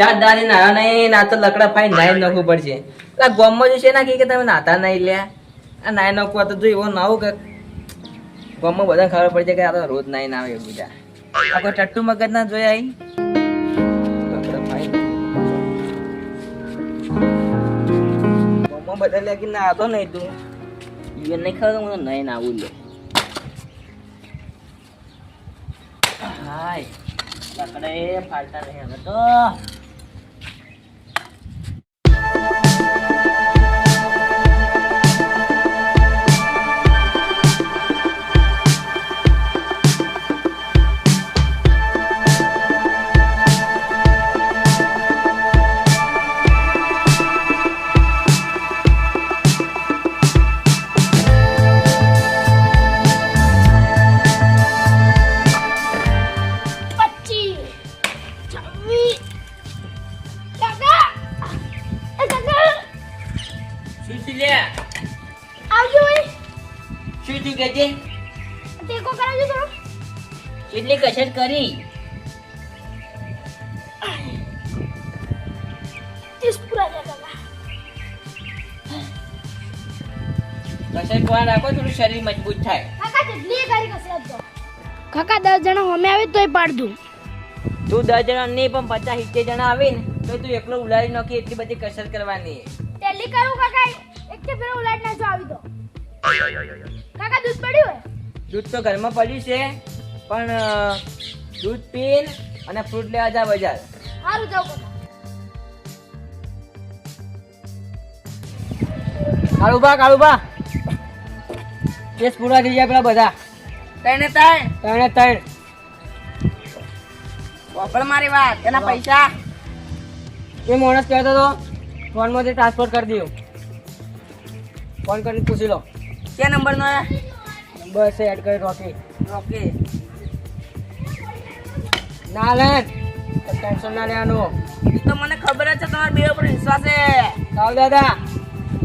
ચાર દાદી નાના નહીં ના તો લકડા ફાઈ નાઈ નાખવું પડશે. આ ગોમમાં જશે ના કે તમે નાતા નહીં લ્યા. આ નાઈ નખવું તો જો એવો નાવું કે ગોમમાં બધા ખબર પડી જાય કે આ તો રોજ નાઈ ના આવે એવું બીજા આ કોઈ ટટ્ટુ મગજ ના જોયા અહીં? લકડા ફાઈ ગોમમાં બધા લે કે નાતો નહીં તું. ઈવન નહીં ખબર હું નહીં નાવું લે હાય. લકડે ફાલતા નહીં હવે તો. શરીર મજબૂત થાય. કાકા દસ જણા અમે આવે તોય પાડ દઉં. તું દસ જણા નહીં પણ પચાસ સિત્તેર જણા આવે ને તો તું એકલો ઉલાડી નાખી એટલી બધી કસરત કરવાની. તેલી કરું કાકા એક કે પેલો ઉલાડી નાખજો આવી તો કાકા દૂધ પડ્યું હોય? દૂધ તો ઘરમાં પડ્યું છે પણ દૂધ પીન અને ફ્રૂટ લેવા જા બજાર. સારું જાવ કાકા. કાળુબા કાળુબા કેસ પૂરા થઈ જાય પેલા બધા. તને તાય ત્રણે ત્રણ. વાપર મારી વાત એના પૈસા. એ માણસ કહેતો હતો ફોનમાંથી ટ્રાન્સફર કરી દઉં ફોન કરીને પૂછી લો. કે નંબર છે બસ એડ કરી રોકી. રોકી. ના લે ટેન્શન ના લેવાનું. તો મને ખબર જ છે તમારા બે ઉપર વિશ્વાસ છે. સાવ દાદા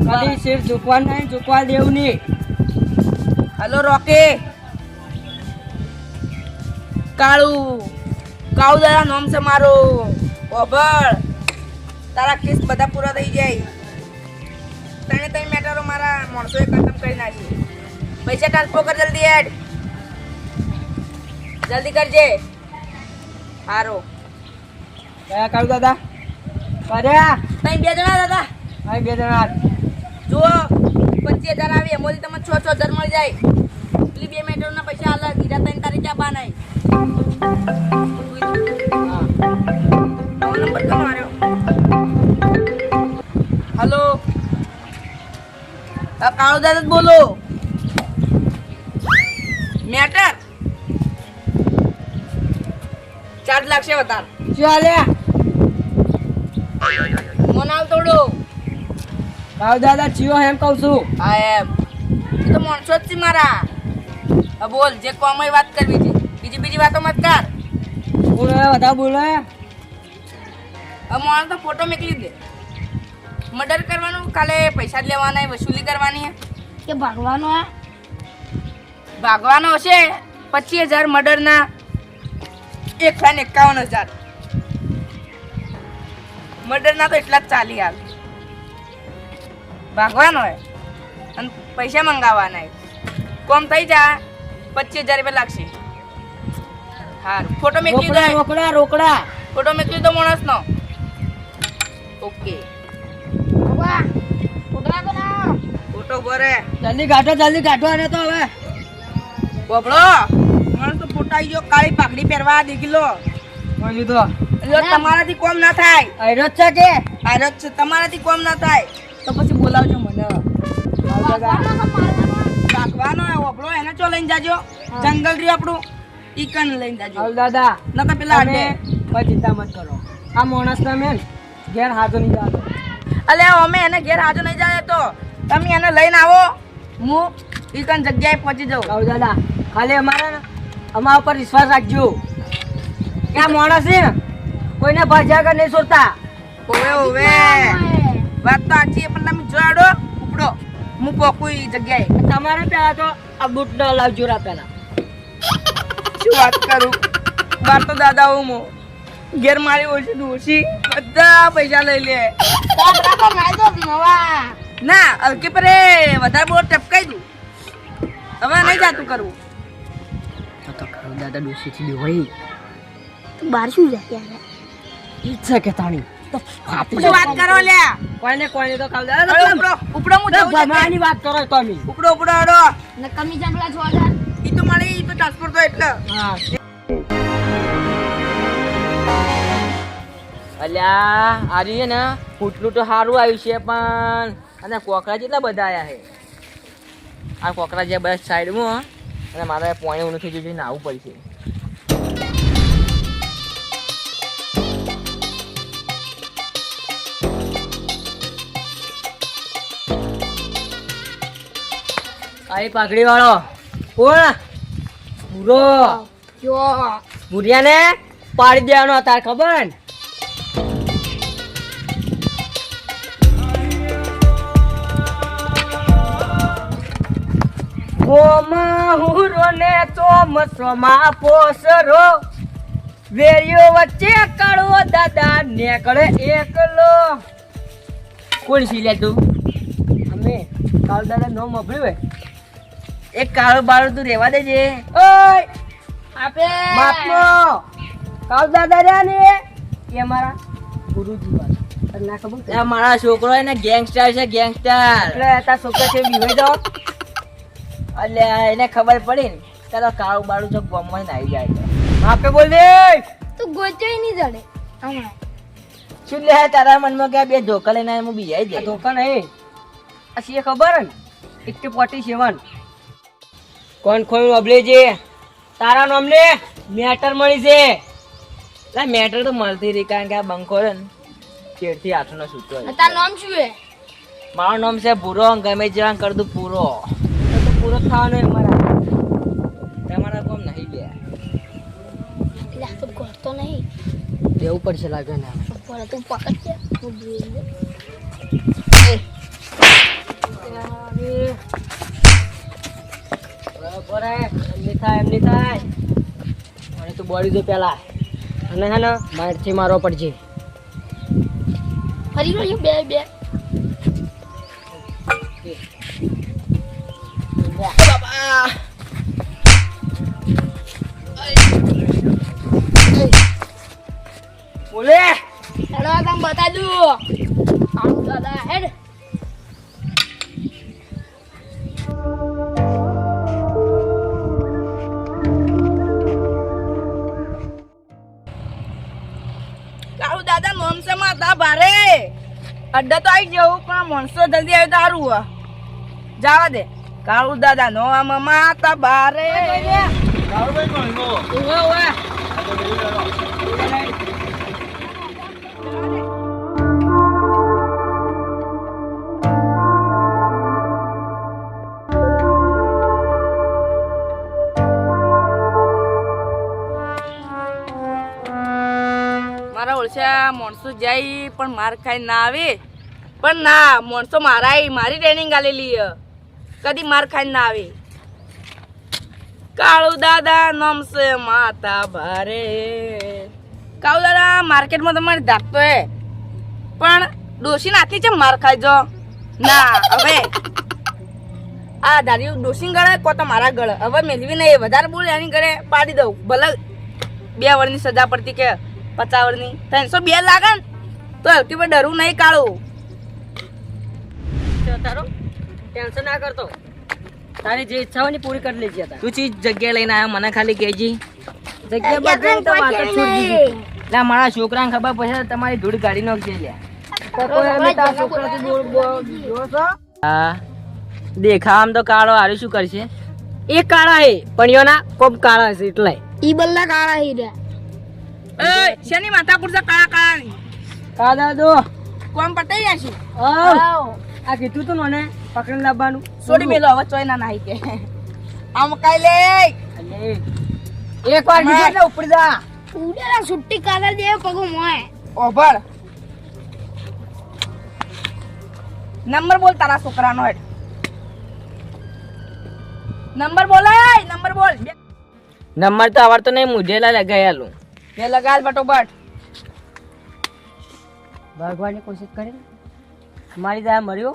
કદી સિર ઝૂકવા નહીં ઝૂકવા દેવું નહીં. હલો રોકે. કાળુ કાળુ દાદા નામ છે મારું. ઓભળ. તારા કેસ બધા પૂરા થઈ જાય. તને તઈ મેટરો મારા માણસોએ ખતમ કરી નાખી. પૈસા ટ્રાન્સફર કર જલ્દી એડ. જલ્દી કરજે. હારો. કયા કાળુ દાદા કર્યા તમે બે જણા દાદા હા બે જણા. જુઓ. પચીસ હજાર આવે એમાંથી તમને છ છ હજાર મળી જાય. પેલી બે મેટરના પૈસા અલગ બીજા ત્રણ તારીખ આપવાના નંબર તો હલો. કાળો દાદા બોલો. મેટર. ચાર્જ લાગશે વધારે. ચાલ્યા મોનાલ તોડો કાળુ દાદા ચિયો એમ કહું છું. હા એમ. તું તો માણસો જ છે મારા. હા બોલ જે કોમય વાત કરવી છે. બીજી બીજી વાતો મત કર. બોલે બધા બોલે હા. માણસ તો ફોટો મોકલી દે. મર્ડર કરવાનું કાલે પૈસા જ લેવાના વસૂલી કરવાની હે કે ભાગવાનો હે? ભાગવાનો હશે પચીસ હજાર મર્ડરના એક લાખ એકાવન હજાર. મર્ડરના તો એટલા જ ચાલી હાલ ભાગવાનો હોય અને પૈસા મંગાવવાના કોમ થઈ જા પચીસ હજાર રૂપિયા લાગશે. હારું. ફોટો મેકલી દે રોકડા રોકડા. ફોટો મેકલી દો માણસનો. ઓકે. ફોટો ભરે. જલ્દી કાઢો જલ્દી કાઢો આને તો હવે. બોબડો માણસ તો ફોટા આવી ગયો કાળી પાઘડી પહેરવા દીકલો લીધો તમારાથી કોમ ના થાય. આયરો છે કે? આરત છે તમારાથી કોમ ના થાય. તો પછી બોલાવજો મને. તો હે ઓબળો એને ચો લઈને જાજો? જંગલ રી આપણું. ઈકન લઈને જાજો. હાલ દાદા નકર પેલા તમે અડે કોઈ ચિંતા મત કરો. આ માણસને મેં ઘેર હાથો નહીં જાતો. અલે અમે એને ઘેર હાજો નહીં જાય તો તમે એને લઈને આવો. હું ઈકન જગ્યાએ પહોંચી જાઉં. હાલ દાદા ખાલી અમારે અમારા ઉપર વિશ્વાસ રાખજો. કે આ માણસ ને કોઈને ભાજ્યા નહીં છોડતા. ઓવે ઓવે. વાત તો સાચી છે, પણ તમે જોડો ઉપડો. હું કોઈ જગ્યાએ. તમારે પેલા તો આ બૂટ ન લાવજો રા પેલા શું વાત કરું? બાર તો દાદા હું મો. ઘેર મારી ઓછી ડોશી. બધા પૈસા લઈ લે. ના હલકી પર વધારે બોર ટપકાઈ દઉં. હવે નહીં જાતું કરવું. તો દાદા ડોશીથી હોય તું બહાર શું જાય યાર ઈચ્છા કે તાણી. તો શું વાત કરો લ્યા? કોઈને કોઈને તો કાળુ ઉપડો ઉપડો હું જઉં ભમાની વાત કરો તમે. ઉપડો ઉપડો અડો ને કમી જંગલા છો ઈ તો મારી ઈ તો ટ્રાન્સફર તો એટલે. હા. અલ્યા આજે છે ને ફૂટલું તો સારું આવ્યું છે પણ અને કોકરા જેટલા બધા આયા છે. આ કોકરા જે બધા સાઈડમાં અને મારે પોણી ઊનું થઈ છે નાવું પડશે. આઈ પાઘડી વાળો કોણ? જો ભૂરિયાને પાડી દેવાનો તાર, ખબર? ઓમાં હુરો ને પોસરો. વેરિયો વચ્ચે કાળો દાદા નેકળે એકલો. કોણ સી લે તું? અમે કાલ દાદા નો મોકલ્યું હોય? એક કાળો બાળો તું રેવા દેજે. ઓય આપે. બાપનો. કાવ દાદા રહ્યા ને એ? અમારા ગુરુજી વાળા. ના ખબર? મારા છોકરો એને ગેંગસ્ટર છે ગેંગસ્ટર. એટલે તારા છોકરા છે વિવાહ જાઓ એટલે એને ખબર પડી ને ચાલો કાળું બાળું જો ગમમાં આવી જાય આપે બોલ દે. તું ગોચાઈ નહીં જડે. શું લે તારા મનમાં કે બે ધોકા લઈને હું બીજાઈ જાય ધોકા નહીં. આ એ ખબર ને? એટી પોટી સેવન કોણ કોણ અબલે છે તારા નામને મેટર મળી છે. લા મેટર તો મળતી રહી કારણ કે આ બંકો છે ને ચેડથી હાથનો સૂતો તારું નામ શું છે? મારું નામ છે ભૂરો ગમે જેવા કર દઉં પૂરો. તો પૂરો થવાનો મારા. તમારા કોમ નહીં લે એટલે આ તો ગોળતો નહીં. દેવું પડશે લાગે ને. બોલે તું પકડ છે હું જોઈ હે. એમની થાય એમની થાય. મને તું બોડી દો પેલા. અને હે ને મારથી મારવો પડશે ફરી વળ્યું બે બે. બાબા બોલે. હેડો તમે બતા દઉં. આમ દાદા હેડ. માં ભારે અડ્ડા તો આવી જવું પણ મણસો જલ્દી આવે તારું સારું જવા દે. કાળુ દાદા નો આ માતા ભારે ઊભો ઊભો મારા ઓળશા માણસો જાય, પણ માર ખાઈ ના આવે. પણ ના, માણસો મારા મારી ટ્રેનિંગ આલેલી કદી માર ખાઈ ના આવે. કાળુ દાદા નામ માતા ભારે. કાળુ દાદા, માર્કેટમાં તમારે ધાકતો હે. પણ ડોસી નાથી છે માર ખાઈ જો. ના, હવે. આ દાદી ડોસી ગળે કો તો મારા ગળે હવે મેળવી નહીં વધારે બોલે એની ઘરે પાડી દઉં. ભલે બે વર્ષની સજા પડતી કે પચાસ વર્ષની ત્રણસો બે લાગે ને તો હલકી પર ડરવું નહીં કાળું. તારો ટેન્શન ના કરતો. તારી જે ઈચ્છા હોય ને પૂરી કરી લેજે તું ચીજ જગ્યા લઈને આવ્યો મને ખાલી કહેજી. જગ્યા બદલાઈ તો વાત છોડી દીધી. લા મારા છોકરાને ખબર પડશે તમારી ધૂળ ગાડી નાખજે લ્યા હા. દેખા આમ તો કાળો હારું શું કરશે? એ કાળા હે પણ યોના કોમ કાળા હશે એટલે. ઈ બલ્લા કાળા હીરા એ શેની માથા પુરસા કાળા કાળા ની કાદા દો કોમ પટાઈ આવ. આ કીધું તું મને પકડી લાવવાનું. છોડી મેલો હવે ચોય ના નાહી કે. આમ કાઈ લે. એક વાર કીધું એટલે ઉપડી જા. ઉડેલા સુટ્ટી કાલા દે પગો મોય ઓભળ. નંબર બોલ તારા છોકરાનો હેડ. નંબર બોલાય નંબર બોલ. નંબર તો આવડતો નહીં મુઢેલા લગાયાલું. બે લગાડ બટોબટ ભાગવાની કોશિશ કરી મારી દયા મર્યો.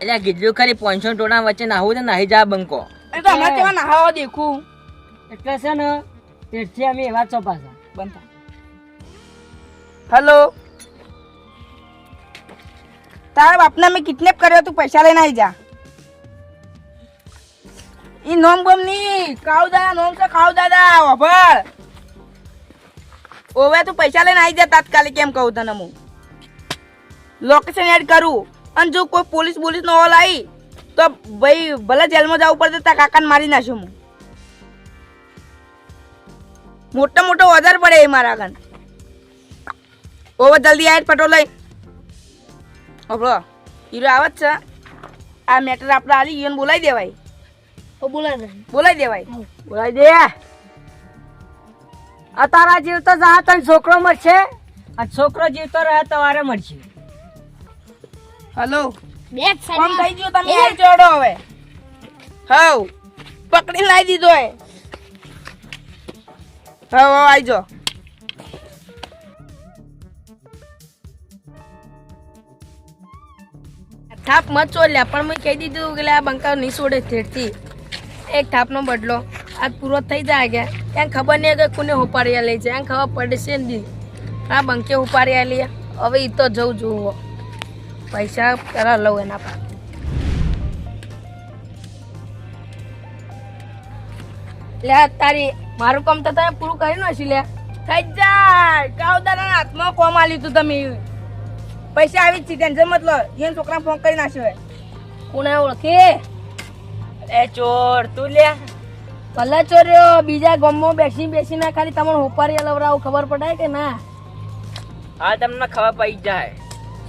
એટલે કીધું ખરી પાંચસો ટોણા વચ્ચે નાહવું તો નાહી જા બંકો. એ તો હમણાં કેવા નહાવા દેખું. એટલે છે ને તેથી અમે એવા છો પાછા બનતા હેલો. તારા બાપને મેં કિડનેપ કર્યો તું પૈસા લઈને આવી જા. ઈ નોમ ગમની કાવ દાદા નોમ છે કાવ દાદા ઓભળ ઓવે તું પૈસા લઈને આવી જા તાત્કાલિક એમ કહું તને હું. લોકેશન એડ કરું. અને જો કોઈ પોલીસ પોલીસ નો ઓલ આવી તો ભાઈ ભલે જેલમાં જવું પડે તારા કાકાને મારી નાખ્યો હું. મોટો મોટો ઓર્ડર પડે એ મારા આગળ. ઓવર જલ્દી આય પટો લઈ. ઓબળો હીરો આવે છે. આ મેટર આપણે આલી ઈયોને બોલાવી દેવાય. ઓ બોલાવી દેવાય. બોલાવી દે. તારા જીવતો જા તને છોકરો મળશે? આ છોકરો જીવતો રહે તમારે મળશે. હલો. બે ફોન થઈ ગયો તમે આઈ જોડો હવે. હવ. પકડી લાવી દીધો એ. હવ હવ આઈ જો. થાપ મત ચોલ્યા પણ મેં કહી દીધું કે લે આ બંકા નહીં છોડે થેડથી એક થાપનો બદલો. આજ પૂરો થઈ જાય કે. એને ખબર નહીં કે કોને ઉપાડ્યા લઈ જાય એને ખબર પડશે ને દી આ બંકે ઉપાડ્યા લે હવે એ તો જવું જોવો પૈસા કરા લઉં એના પાસે લે, તારી મારું કામ તો તમે પૂરું કરી નાખ્યું લે. થઈ જાય. કાવદાના હાથમાં કોમ આલ્યું તું તમે. પૈસા આવી જ છે ટેન્શન જમત લો. એને છોકરા ફોન કરી નાખ્યો કોને ઓળખે? એ ચોર, તું લે. ભલે ચોર્યો બીજા ગમો બેસી બેસીને ખાલી તમને હોપારી લવરાવ ખબર પડાય કે ના? હા તમને ખબર પડી જાય.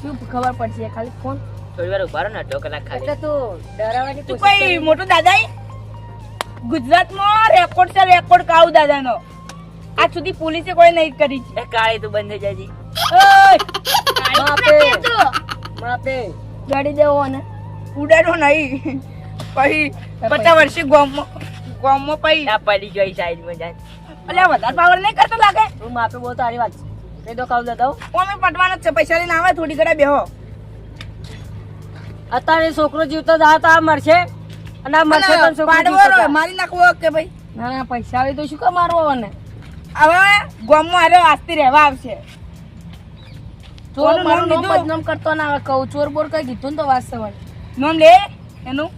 શું ખબર પડશે? ખાલી ફોન. થોડી વાર ઊભા રહો ને અડધો કલાક ખાલી. એટલે તું ડરાવવાની તું કોઈ મોટો દાદા ગુજરાતમાં રેકોર્ડ છે રેકોર્ડ કાવ દાદાનો. આજ સુધી પોલીસે કોઈ નહીં કરી છે. એ કાળી તું બંધ થઈ જાય ઓય! માપે. માપે. ગાડી દેવો ને ઉડાડો નહીં. પછી પચાસ વર્ષે ગામમાં ગામમાં પડી. આ પડી ગઈ સાઈડમાં જાય અલ્યા વધારે પાવર નહીં કરતો લાગે. હું માપે બહુ તારી વાત કહી દો કાવ દઉં કોમે પટવાનો છે પૈસા લઈને આવે થોડી ઘડા બેહો. અત્યારે છોકરો જીવતો જા તો આ મરશે. અને આ મરશે તો છોકરો. મારી નાખવો કે ભાઈ? ના ના પૈસા આવે તો શું કામ મારવો અને હવે ગામમાં આર્યો આસ્તી રહેવા આવશે. ચોરનું નામ બદનામ કરતો ના આવે. કહું ચોર બોર કઈ કીધું ને તો વાસ્તવ નામ લે એનું.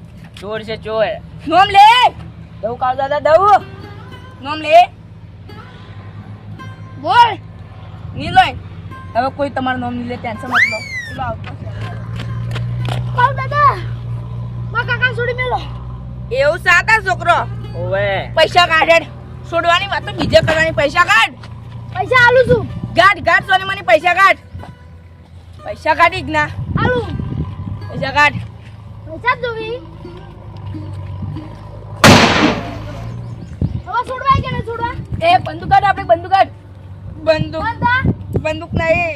ચોર છે ચોર. નામ લે. દઉં કાળ દાદા દઉં. નોમ લે. બોલ. ની લોય હવે કોઈ તમારું નોમની લે ટેન્શન મત લો. આવતો છે. દાદા મા કાકા છોડી મેલો. એવું સાતા છોકરો? ઓવે. પૈસા કાઢે છોડવાની વાત તો બીજે કરવાની. પૈસા કાઢ. પૈસા આલું છું. ગાઢ ગાઢ સોની મને પૈસા કાઢ. પૈસા કાઢી જ ના. આલું. પૈસા કાઢ. પૈસા જોવી. હવે છોડવાય કે નહીં છોડવા? એ બંદૂક કાઢ આપણે બંદૂક. કાઢ બંદૂક બંદૂક નહીં.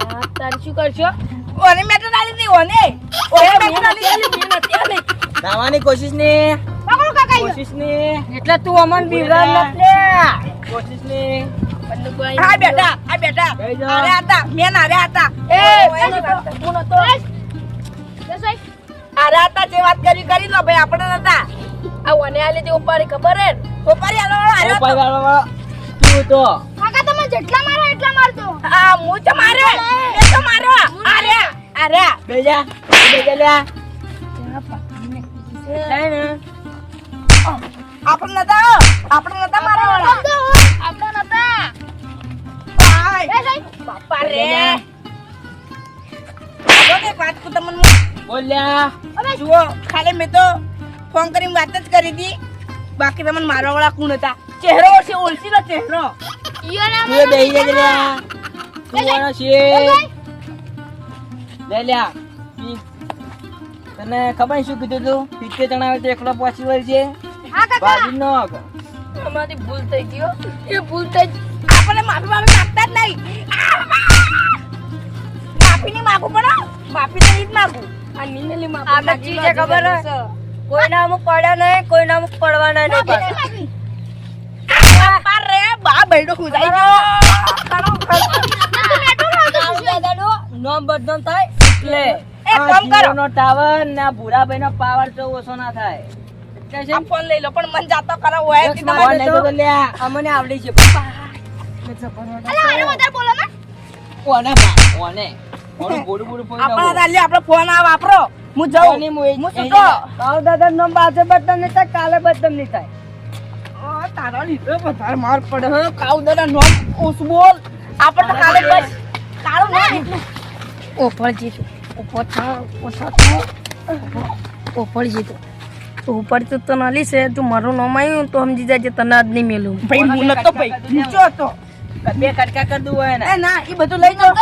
યાર, તારે શું કરશો? ઓને મેટર આલી નહીં ઓને. ઓને મેટર આલી નહીં મેં નથી આલી નાવાની કોશિશ ને પકડો કાકા કોશિશ ને એટલે તું અમન લે. કોશિશ ને હા બેટા આ બેટા. અરે હતા મેં નારે હતા. એ એની વાત તો કોણ હતો બસ. બસ ભાઈ. અરે હતા જે વાત કરી કરી લો ભાઈ આપણે નતા. આ ઓને આલી તે ઉપાડી ખબર હે? ઉપાડી આલો આલો ઉપાડી વાળો તું તો. કાકા તમે જેટલા મારો એટલા મારજો. આ હું તો મારે. એ તો મારો. અરે અરે બેજા બેજા લે. આપણે નતા આપણે નતા મારા વાળા? આપણે નતા. બાપા રે. બોલ્યા જુઓ ખાલી મેં તો ફોન કરીને વાત જ કરી હતી. બાકી તમને મારવા વાળા કોણ હતા? ચહેરો છે ઓળખી નો ચહેરો તું બેહી જજે લ્યા તું વાળો છે. લે લ્યા. તને ખબર શું કીધું તું? સિત્તેર જણા આવે તો એકલો પોસિબલ છે બાજુ નો અમારી ભૂલ થઈ ગયો એ ભૂલ થઈ આપણે માફી માફી માંગતા જ નહીં. માફી નહીં માગું પણ માફી તો ઈ જ માગું. આ નીંદેલી માફી માગી ચીજે ખબર જરૂર હે? કોઈના અમુક પડ્યા નહીં કોઈના અમુક પડવાના નહીં માફી પાછા. નહીં માગી. છે. બાપા રે બા બૈડો ખુદાઈ ગયો નોમ બદનામ થાય એટલે એક કામ કરો. જીઓનો ટાવર ને ભૂરાભાઈ નો પાવર તો ઓછો ના થાય ફોન લઈ લો પણ મન જાતો કરો હોય કે તમારે અમને આવડી છે પપ્પા. અલા આને વધારે બોલો ને કોને બા? કોને? કોનું બોડું બોડું ફોડી આપણા નાખો. તાલ્યો આપણે ફોન આ વાપરો હું જાઉં. હું એ છૂટો કાળુ દાદા નો બાજે બદનામ નહીં થાય કાલે બદનામ નહીં થાય. તારા લીધે વધારે માર પડે હે. કાઉ દાદા નોમ ઓસ બોલ. આપણે તો કાલે બસ કાળું ના. ઉપર જીતો. ઉપર થા ઓછા થા ઉપર જીતો. ઉપર તો તને આલી છે તું મારું નામ આવ્યું તો સમજી જાય તને આજ નહીં મેલું. ભાઈ હું નતો ભાઈ નીચો હતો. બે કટકા કર દઉં હોય ને. એ ના એ બધું લઈ જાઓ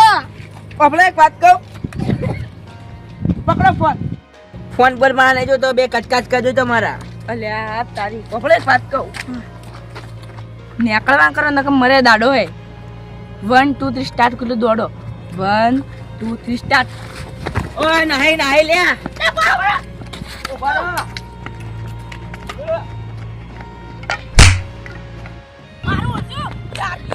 આપણે એક વાત કહું? પકડો ફોન. ફોન પરમાં નહીં તો બે કચકાચ કરજો તમારા અલે આ તારી પકડે વાત કહું. નેકળવા કરો ને મરે દાડો હે. વન ટુ થ્રી સ્ટાર્ટ કરું દોડો. વન ટુ થ્રી સ્ટાર્ટ ઓય નાહી નાહી લે. મારું હતું